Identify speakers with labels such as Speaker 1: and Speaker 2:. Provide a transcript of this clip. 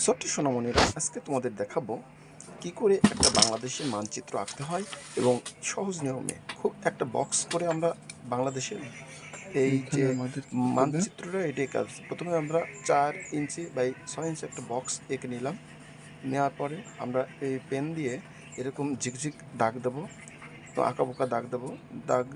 Speaker 1: ছোট্ট সোনামণিরা আজকে তোমাদের দেখাবো কি করে একটা বাংলাদেশের মানচিত্র আঁকতে হয় এবং সহজ নিয়মে খুব একটা বক্স করে আমরা বাংলাদেশের এই যে মানচিত্রটা এটাই কাজ। প্রথমে আমরা চার ইঞ্চি বাই ছয় ইঞ্চি একটা বক্স এঁকে নিলাম। নেওয়ার পরে আমরা এই পেন দিয়ে এরকম ঝিকঝিক দাগ দেবো। তো আঁকা বোকা দাগ দেবো। দাগ